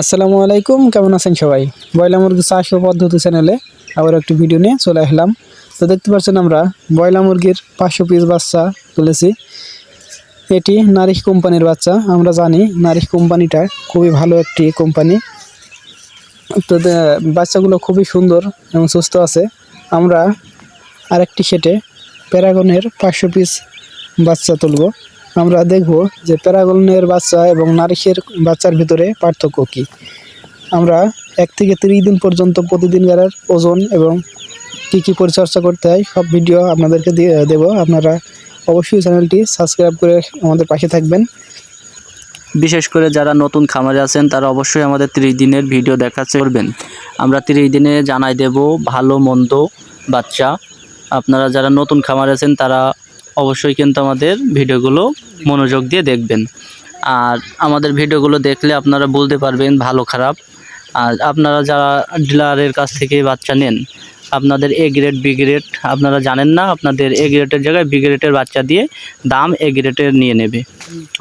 আসসালামু আলাইকুম, কেমন আছেন সবাই? বয়লা মুরগি চাষ ও পদ্ধতি চ্যানেলে আবার একটি ভিডিও নিয়ে চলে আসলাম। তো দেখতে পাচ্ছেন আমরা, বয়লা মুরগির পাঁচশো পিস বাচ্চা তুলেছি। এটি নারিশ কোম্পানির বাচ্চা, আমরা জানি নারিশ কোম্পানিটা খুবই ভালো একটি কোম্পানি। তো বাচ্চাগুলো খুবই সুন্দর এবং সুস্থ আছে। আমরা আরেকটি সেটে প্যারাগনের পাঁচশো পিস বাচ্চা তুলব। আমরা দেখব যে প্যারাগনের বাচ্চা এবং নারিশের বাচ্চার ভিতরে পার্থক্য কী। আমরা এক থেকে তিরিশ দিন পর্যন্ত প্রতিদিন প্রতিদিনকার ওজন এবং কী কী পরিচর্যা করতে হয়, সব ভিডিও আপনাদেরকে দিয়ে দেব। আপনারা অবশ্যই চ্যানেলটি সাবস্ক্রাইব করে আমাদের পাশে থাকবেন। বিশেষ করে যারা নতুন খামারে আছেন, তারা অবশ্যই আমাদের ত্রিশ দিনের ভিডিও দেখা করবেন। আমরা ত্রিশ দিনে জানাই দেব, ভালো, মন্দ বাচ্চা। আপনারা যারা নতুন খামারে আছেন, তারা অবশ্যই কিন্তু আমাদের ভিডিওগুলো মনোযোগ দিয়ে দেখবেন। আর আমাদের ভিডিওগুলো দেখলে আপনারা বলতে পারবেন ভালো খারাপ। আর আপনারা যারা ডিলারের কাছ থেকে বাচ্চা নেন, আপনাদের এ গ্রেড বি গ্রেড আপনারা জানেন না, আপনাদের এ গ্রেডের জায়গায় বি গ্রেডের বাচ্চা দিয়ে দাম এ গ্রেডের নিয়ে নেবে।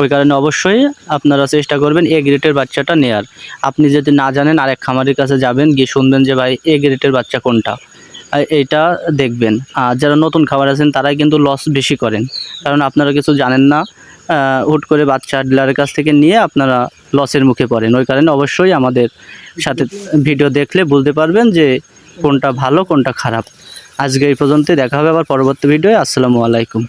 ওই কারণে অবশ্যই আপনারা চেষ্টা করবেন এ গ্রেডের বাচ্চাটা নেয়ার। আপনি যদি না জানেন, আরেক খামারের কাছে যাবেন, গিয়ে শুনবেন যে, ভাই এ গ্রেডের বাচ্চা কোনটা? এইটা দেখবেন। আর যারা নতুন খাবার আছেন, তারাই কিন্তু লস বেশি করেন। কারণ আপনারা কিছু জানেন না হুট করে বাচ্চা ডিলারের কাছ থেকে নিয়ে আপনারা লসের মুখে পড়েন। ওই কারণে অবশ্যই আমাদের সাথে ভিডিও দেখলে বলতে পারবেন যে কোনটা ভালো, কোনটা খারাপ। আজকে এই পর্যন্তই, দেখা হবে আবার পরবর্তী ভিডিও আসসালামু আলাইকুম।